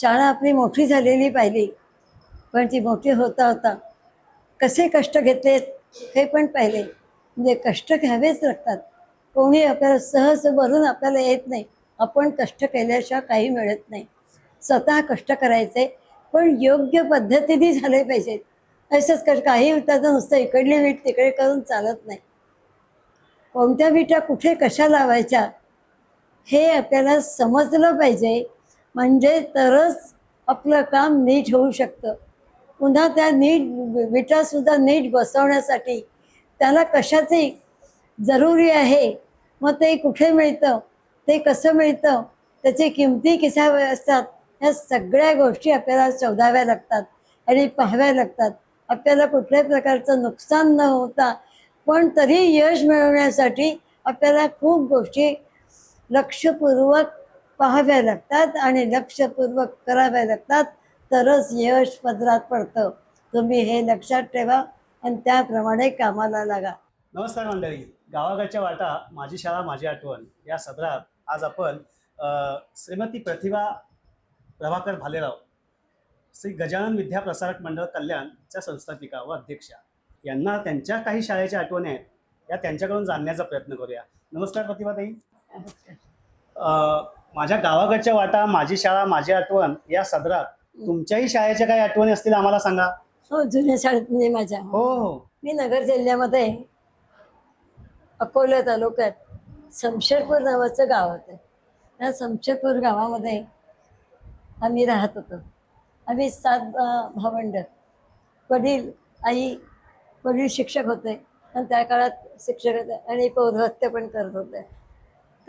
शाळा आपली मोठी झालेली पाहिली. पण ती मोठी होता होता कसे कष्ट घेतलेत हे पण पाहिले. म्हणजे कष्ट घ्यावेच लागतात. कोणी आपल्याला सहज भरून आपल्याला येत नाही. आपण कष्ट केल्याशिवाय काही मिळत नाही. स्वतः कष्ट करायचे पण योग्य पद्धतीने झाले पाहिजेत असंच कष्ट काही त्याचं नुसतं इकडली वीट तिकडे करून चालत नाही. कोणत्या विटा कुठे कशा लावायच्या हे आपल्याला समजलं पाहिजे. म्हणजे तरच आपलं काम नीट होऊ शकतं. पुन्हा त्या नीट विटासुद्धा नीट बसवण्यासाठी त्याला कशाची जरुरी आहे? मग ते कुठे मिळतं? ते कसं मिळतं? त्याची किमती कशा असतात? ह्या सगळ्या गोष्टी आपल्याला शोधाव्या लागतात आणि पाहाव्या लागतात. आपल्याला कुठल्याही प्रकारचं नुकसान न होता पण तरी यश मिळवण्यासाठी आपल्याला खूप गोष्टी लक्षपूर्वक पाहाव्या लागतात आणि लक्षपूर्वक कराव्या लागतात तरच यश पदरात पडतं. तुम्ही हे लक्षात ठेवा आणि त्याप्रमाणे कामाला लागा. नमस्कार मंडळी. गावाकडच्या वाटा माझी शाळा माझी आठवण. या सदरात आज आपण श्रीमती प्रतिभा प्रभाकर भालेराव श्री गजानन विद्या प्रसारक मंडळ कल्याणच्या संस्थापिका व अध्यक्षा. यांना त्यांच्या काही शाळेच्या आठवणी आहेत. या त्यांच्याकडून जाणण्याचा प्रयत्न करूया. नमस्कार प्रतिभाताई. माझ्या गावाकडच्या वाटा माझी शाळा माझी आठवण या सदरात तुमच्याही शाळेच्या काही आठवणी असतील आम्हाला सांगा. हो जुन्या शाळेत म्हणजे माझ्या. हो. हो मी नगर जिल्ह्यामध्ये अकोला तालुक्यात समशेरपूर नावाचं गाव होतं. त्या समशेरपूर गावामध्ये आम्ही राहत होतो. आम्ही सात भावंड वडील आई वडील शिक्षक होते. आणि त्या काळात शिक्षक होते आणि पौरहत्य पण करत होते.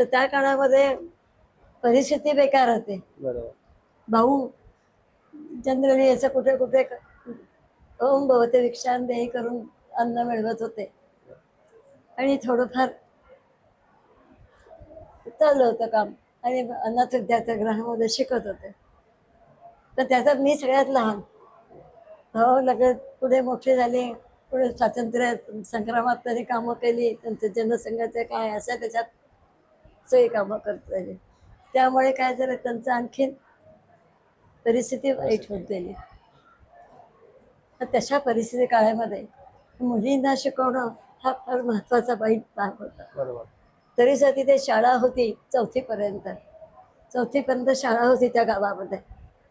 तर त्या काळामध्ये परिस्थिती बेकार होती. भाऊ जनरली असं कुठे कुठे ओम भवते विक्षान देही करून अन्न मिळवत होते. आणि थोडंफार चाललं होतं काम. आणि अनाथ विद्यार्थ्यगृहामध्ये शिकत होते. तर त्याच्यात मी सगळ्यात लहान. भाऊ लगेच पुढे मोठे झाले. पुढे स्वातंत्र्य संग्रामात त्यांनी कामं केली. त्यांचं जनसंघाचे काय असं त्याच्यात सगळी कामं करत राहिले. त्यामुळे काय झालं त्यांचं आणखीन परिस्थिती वाईट होत गेली. तशा परिस्थिती काळामध्ये मुलींना शिकवणं हा फार महत्त्वाचा वाईट भाग होता. बरोबर. तरी सुद्धा तिथे शाळा होती चौथीपर्यंत. चौथीपर्यंत शाळा होती त्या गावामध्ये.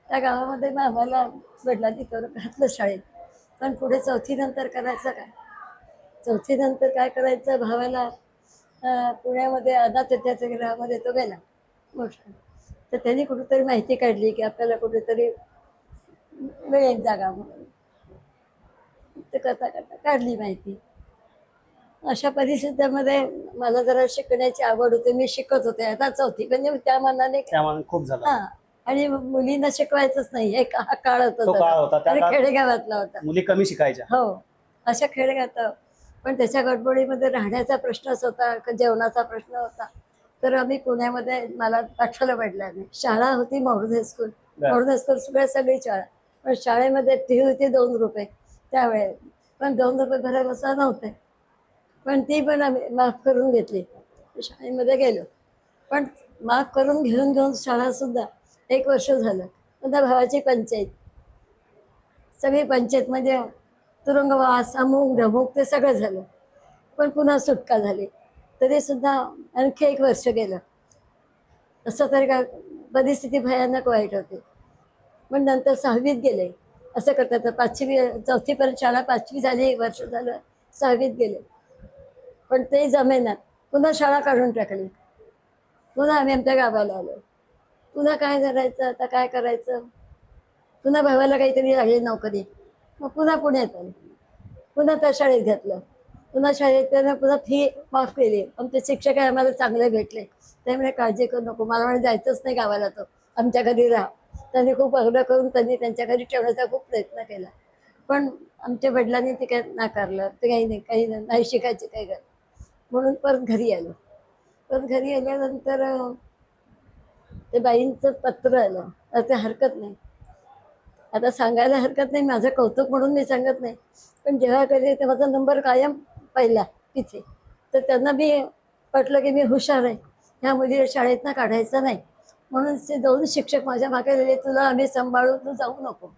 त्या गावामध्ये मग आम्हाला वडिलांनी करून घातलं शाळेत. पण पुढे चौथीनंतर करायचं काय? चौथीनंतर काय करायचं? भावाला अं, पुण्यामध्ये अनाथ विद्यार्थीगृहामध्ये तो गेला. मोठा. तर त्यांनी कुठेतरी माहिती काढली की आपल्याला कुठेतरी मिळेल जागा म्हणून. ते करता करता काढली माहिती. अशा परिस्थितीमध्ये मला जरा शिकण्याची आवड होती. मी शिकत होते. आता चौथी म्हणजे त्या मनाने त्यामुळे खूप झालं. हा. आणि मुलींना शिकवायचंच नाही. एक हा काळ तो होता काळ. होता. त्या आणि काळात खेडेगावातला होता. मुली कमी शिकायच्या. हो. अशा खेडेगावात पण त्याच्या गडबडीमध्ये राहण्याचा प्रश्नच होता क- जेवणाचा प्रश्न होता. तर आम्ही पुण्यामध्ये मला पाठवलं वडिलांनी शाळा होती मौर्ध बरं. मौर्ध हायस्कूल सगळ्या सगळी शाळा. पण शाळेमध्ये फी होती दोन रुपये त्यावेळेस. पण दोन रुपये भरायला असं नव्हते. पण ती पण आम्ही माफ करून घेतली. शाळेमध्ये गेलो. पण माफ करून घेऊन घेऊन शाळासुद्धा एक वर्ष झालं. पुन्हा भावाची पंचायत. सगळी पंचायत म्हणजे तुरुंगवास अमुक धमुक ते सगळं झालं. पण पुन्हा सुटका झाली. तरी सुद्धा आणखी एक वर्ष गेलं. असं तरी का परिस्थिती भयानक वाईट होती. पण नंतर सहावीत गेले. असं करतात. तर पाचवी चौथीपर्यंत शाळा पाचवी झाली एक वर्ष झालं सहावीत गेले. पण ते जमेनात पुन्हा शाळा काढून टाकली. पुन्हा आम्ही आमच्या गावाला आलो. पुन्हा काय करायचं? आता काय करायचं? पुन्हा भावाला काहीतरी लागली नोकरी. मग पुन्हा पुण्यात आले. पुन्हा त्या शाळेत घातलं. पुन्हा शाळेत त्यांना पुन्हा फी माफ केली. आमचे शिक्षक आहे आम्हाला चांगले भेटले. त्यामुळे काळजी करू नको. मला म्हणे जायचंच नाही गावाला तो आमच्या घरी राहा. त्यांनी खूप आग्रह करून त्यांनी त्यांच्या घरी ठेवण्याचा खूप प्रयत्न केला. पण आमच्या वडिलांनी ते काय नाकारलं. ते काही नाही काही नाही नाही शिकायचे काही गरज. म्हणून परत घरी आलो. परत घरी आल्यानंतर ते बाईंचं पत्र आलं. असं ते हरकत नाही. आता सांगायला हरकत नाही माझं कौतुक म्हणून मी सांगत नाही. पण जेव्हा कधी ते माझा नंबर कायम पहिला तिथे तर त्यांना मी पटलं की मी हुशार आहे. ह्या मुलीला शाळेतनं काढायचं नाही. म्हणून ते दोन शिक्षक माझ्या मागे गेले तुला आम्ही सांभाळू तू जाऊ नको.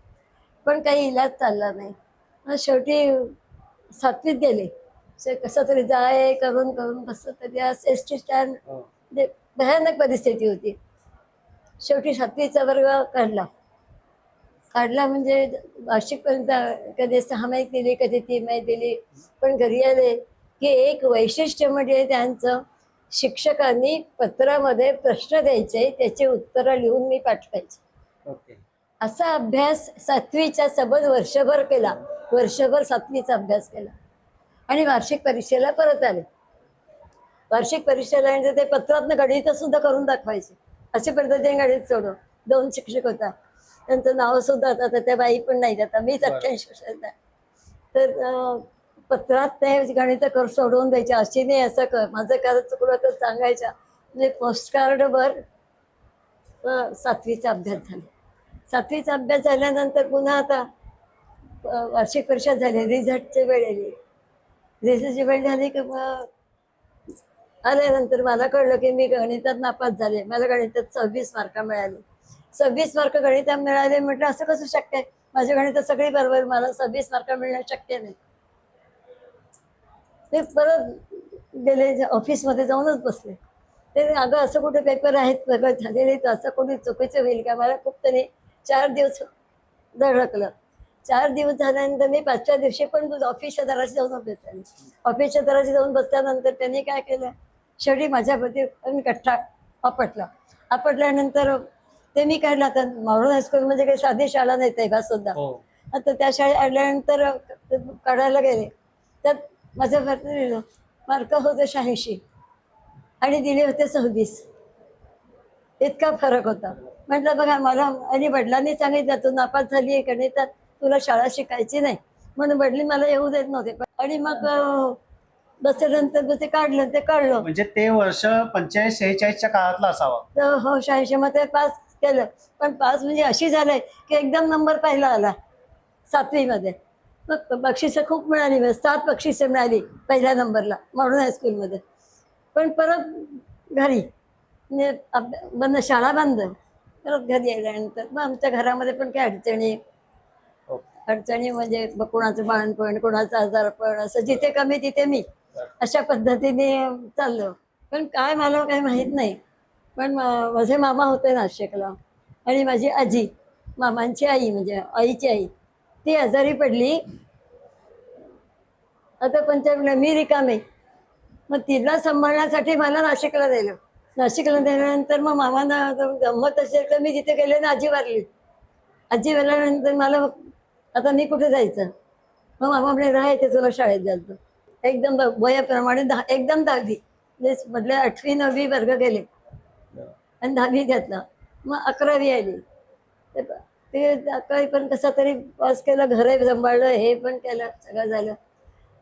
पण काही इलाज चालला नाही. मग शेवटी सातवीत गेले. कसं तरी जाय करून करून कसं तरी एस टी स्टँड भयानक परिस्थिती होती. शेवटी सातवीचा वर्ग काढला. काढला म्हणजे वार्षिकपर्यंत कधी सहा माहीत दिली कधी तीन माहीत दिली. पण घरी आले की एक वैशिष्ट्य म्हणजे त्यांचं शिक्षकांनी पत्रामध्ये प्रश्न द्यायचे त्याची उत्तरं लिहून मी पाठवायचे. ओके. असा अभ्यास सातवीच्या सबंध वर्षभर केला. वर्षभर सातवीचा अभ्यास केला. आणि वार्षिक परीक्षेला परत आले. वार्षिक परीक्षेला म्हणजे ते पत्रातनं गणित सुद्धा करून दाखवायचे. अशा पद्धतीने गणित सोडव दोन शिक्षक होता. त्यांचं नाव सुद्धा आता त्या बाई पण नाही आता. मीच. अठ्ठ्याऐंशी. तर पत्रात ते गणित कर सोडवून द्यायचे. अशी नाही असं कर. माझं काय चुकलं तर सांगायच्या. म्हणजे पोस्टकार्डवर सातवीचा अभ्यास झाला. सातवीचा अभ्यास झाल्यानंतर पुन्हा आता वार्षिक परीक्षा झाली. रिझल्टची वेळ आली. रिझल्टची वेळ झाली की मग आल्यानंतर मला कळलं की मी गणितात नापास झाले. मला गणितात सव्वीस मार्क मिळाले. सव्वीस मार्क गणिता मिळाले म्हटलं असं कसं शक्य आहे? माझ्या गणितात सगळी बरोबर मला सव्वीस मार्क मिळणं शक्य नाही. ते परत गेले ऑफिसमध्ये जाऊनच बसले. ते अगं असं कुठे पेपर आहेत? पेपर झालेले तर असं कोणी चुकीचं होईल का? मला खूप त्यांनी चार दिवस धडकलं. चार दिवस झाल्यानंतर मी पाचव्या दिवशी पण ऑफिसच्या दराशी जाऊन बसले ऑफिसच्या दराशी जाऊन बसल्यानंतर त्यांनी काय केलं? शेवटी माझ्याप्रती मी कट्टा आपटला. आपटल्यानंतर ते मी काढलं. आता मावळ हायस्कूल म्हणजे काही साधी शाळा नाही तेव्हा सुद्धा. हो. आता त्या शाळेत आल्यानंतर काढायला गेले. त्यात माझं मार्क लिहिलं मार्क होते शहाऐंशी आणि दिले होते सव्वीस. इतका फरक होता. म्हटलं बघा मला आणि वडिलांनी सांगितलं तू नापास झाली आहे गणितात तुला शाळा शिकायची नाही. म्हणून वडील मला येऊ देत नव्हते. आणि मग बसल्यानंतर ते काढलं ते काढलं. म्हणजे ते वर्ष पंचेचाळीस शेहेचाळीसच्या काळातलं असावं. तर हो शहाऐंशी. मध्ये पास केलं. पण पास म्हणजे अशी झालंय की एकदम नंबर पहिला आला सातवीमध्ये. मग बक्षिसं खूप मिळाली मला सात बक्षिसं मिळाली पहिल्या नंबरला म्हणून हायस्कूलमध्ये पण परत घरी म्हणजे बंद शाळा बंद. परत घरी आल्यानंतर मग आमच्या घरामध्ये पण काही अडचणी. अडचणी म्हणजे कोणाचं बाळणपण कोणाचं आजारपण असं जिथे कमी तिथे मी. अशा पद्धतीने चाललो. पण काय मला काही माहीत नाही. पण माझे मामा होते नाशिकला. आणि माझी आजी मामांची आई म्हणजे आईची आई ती आजारी पडली. आता पंचायत मी रिकामे. मग तिला सांभाळण्यासाठी मला नाशिकला दिलं नाशिकला दिल्यानंतर मग मामांना गंमत असेल तर मी तिथे गेले ना आजी वारली. आजी वारल्यानंतर मला आता मी कुठे जायचं? मग मामा म्हणे राहाय ते तुला शाळेत जायचं. एकदम वयाप्रमाणे दहा एकदम दहावी म्हटलं म्हणजे आठवी नववी वर्ग गेले. आणि दहावी घेतला. मग अकरावी आली. ते अकरावी पण कसा तरी पास केलं घर सांभाळलं हे पण केलं सगळं झालं.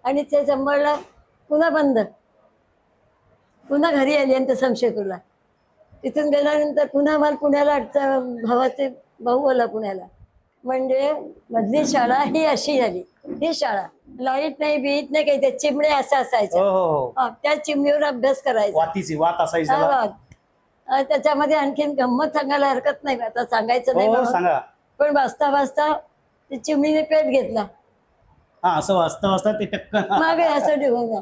आणि ते सांभाळलं पुन्हा बंद. पुन्हा घरी आली आणि ते समशेपूरला तिथून गेल्यानंतर पुन्हा मला पुण्याला अडचण भावाचे भाऊ आला पुण्याला. म्हणजे मधली शाळा ही अशी झाली. ही शाळा. लाइट नाही बीट नाही काही त्या चिमण्या असं असायच्या हो हो हा, त्या चिमणीवर अभ्यास करायचा. वात असायची त्याच्यामध्ये आणखीन गंमत सांगायला हरकत नाही आता सांगायचं नाही हो बाबा. सांगा. पण वाचता वाचता ते चिमणीने पेट घेतला. हा असं वाचता वाचता ते टक्क मागे असं जा.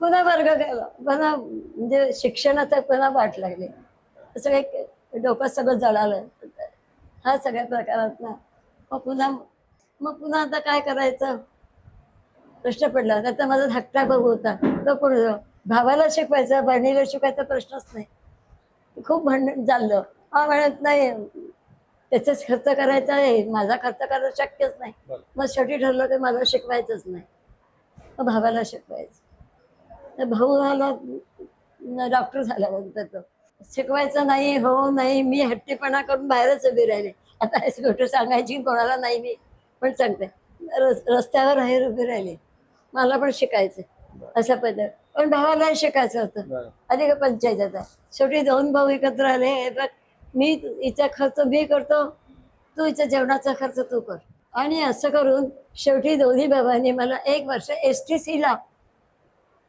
पुन्हा वर्ग गेला पुन्हा म्हणजे शिक्षणाचा पुन्हा वाट लागली. असं काही डोकं सगळं जळालं. हा सगळ्या प्रकारात ना. मग पुन्हा मग पुन्हा आता काय करायचं? प्रश्न पडला. आता माझा धाकटा भाऊ होता. तो पुढे भावाला शिकवायचा बहिणीला शिकवायचा प्रश्नच नाही. खूप भांडण चाललं हा म्हणत नाही त्याचाच खर्च करायचा आहे माझा खर्च करणं शक्यच नाही. मग शेवटी ठरलं की मला शिकवायचंच नाही. मग भावाला शिकवायचं. तर भाऊ झाला डॉक्टर झाल्यानंतर तो. शिकवायचं नाही हो नाही मी हट्टीपणा करून बाहेरच उभी राहिले. आता गोष्ट सांगायची कोणाला नाही मी पण सांगते. रस रस्त्यावर बाहेर उभी राहिले. मला पण शिकायचं अशा पद्धत पण भावाला शिकायचं होतं. बरं. आधी का पंचायत आता शेवटी दोन भाऊ एकत्र आले बघ मी हिचा खर्च मी करतो तू हिच्या जेवणाचा खर्च तू कर. आणि असं करून शेवटी दोन्ही भावांनी मला एक वर्ष एस टी सीला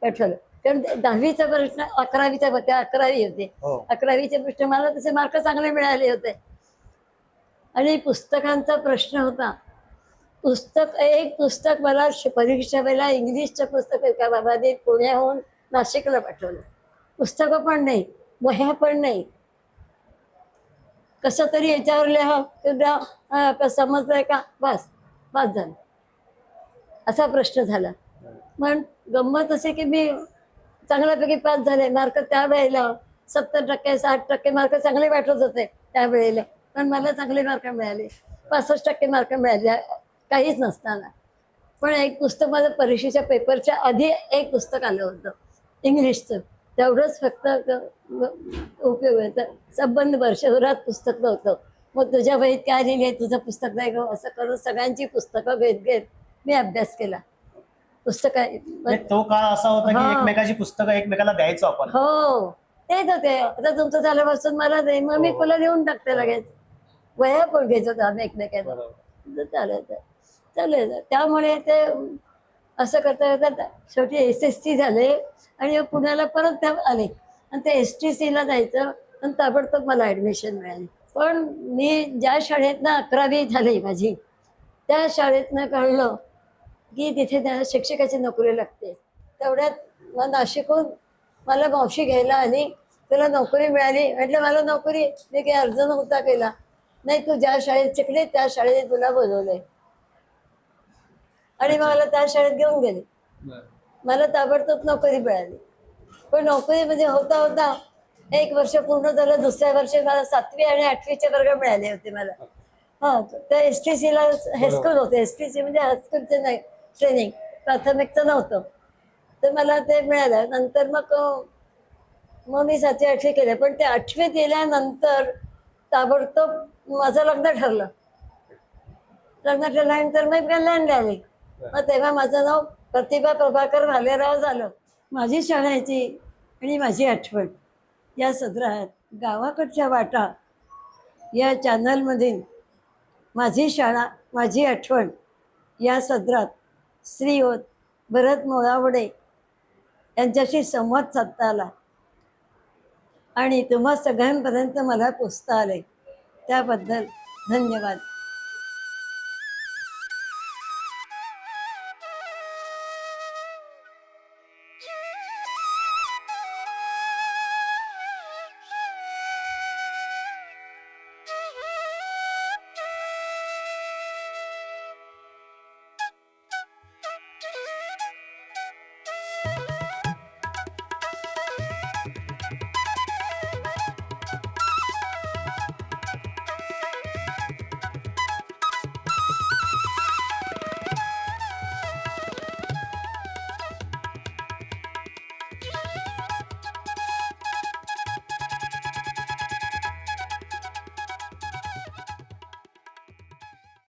पाठवलं. कारण दहावीचा प्रश्न अकरावीचा होते अकरावी होते. हो. अकरावीचे प्रश्न मला तसे मार्क चांगले मिळाले होते. आणि पुस्तकांचा प्रश्न होता. पुस्तक एक पुस्तक मला परीक्षा वेळेला इंग्लिशचं पुस्तक एका बाबाने पुण्याहून नाशिकला पाठवलं. पुस्तकं पण नाही वह्या पण नाही. कसं तरी याच्यावर लिहा का समजलंय का? बस बस झालं. असा प्रश्न झाला. पण गंमत असे की मी चांगल्यापैकी पास झाले मार्क त्यावेळेला सत्तर टक्के साठ टक्के मार्क चांगले वाटत होते त्यावेळेला पण मला चांगले मार्क मिळाले पासष्ट टक्के मार्क मिळाले. काहीच नसताना. पण एक पुस्तक माझं परीक्षेच्या पेपरच्या आधी एक पुस्तक आलं होतं इंग्लिशचं. तेवढंच फक्त उपयोग आहे तर संबंध वर्षभरात पुस्तक नव्हतं. मग तुझ्या वहीत काय लिहिले तुझं पुस्तक नाही गं असं करून सगळ्यांची पुस्तकं घेत घेत मी अभ्यास केला. पुस्तक तो काळ असा होता की हा. एकमेकाची पुस्तकं एकमेकाला द्यायचो आपण. हो. तेच होते. आता तुमचं झाल्यापासून मला दे मग मी हो. तुला लिहून टाकते लगेच. वह्या पण घ्यायचो होतो आम्ही एकमेकांना. बरोबर. चालू त्यामुळे ते असं करता करता शेवटी एस एस टी झाले आणि पुण्याला परत त्या आले. आणि ते एस टी सीला जायचं आणि ताबडतोब मला ॲडमिशन मिळाली. पण मी ज्या शाळेतनं अकरावी झाली माझी त्या शाळेतनं कळलं की तिथे त्या शिक्षकाची नोकरी लागते. तेवढ्यात मग नाशिकहून मला मावशी घ्यायला आली. तुला नोकरी मिळाली. म्हटलं मला नोकरी मी काही अर्ज नव्हता केला. नाही तू ज्या शाळेत शिकले त्या शाळेत तुला बोलवलंय. आणि मग मला त्या शाळेत घेऊन गेले. मला ताबडतोब नोकरी मिळाली. पण नोकरी म्हणजे होता होता एक वर्ष पूर्ण झालं दुसऱ्या वर्षी मला सातवी आणि आठवीचे वर्ग मिळाले होते मला. हा त्या एस टी सीला हायस्कूल होते. एस टी सी म्हणजे हायस्कूलचे नाही ट्रेनिंग प्राथमिकचं नव्हतं. तर मला ते मिळालं. नंतर मग मग मी सातवी आठवी केले. पण ते आठवीत गेल्यानंतर ताबडतोब माझं लग्न ठरलं. लग्न ठरल्यानंतर मी कल्याणला आले. मग तेव्हा माझं नाव प्रतिभा प्रभाकर भालेराव झालं. माझी शाळेची आणि माझी आठवण. या सदरात गावाकडच्या वाटा या चॅनलमधील माझी शाळा माझी आठवण या सदरात श्रीयोत भरत मोळावडे यांच्याशी संवाद साधता आला. आणि तुम्हा सगळ्यांपर्यंत मला पोचता आले. त्याबद्दल धन्यवाद.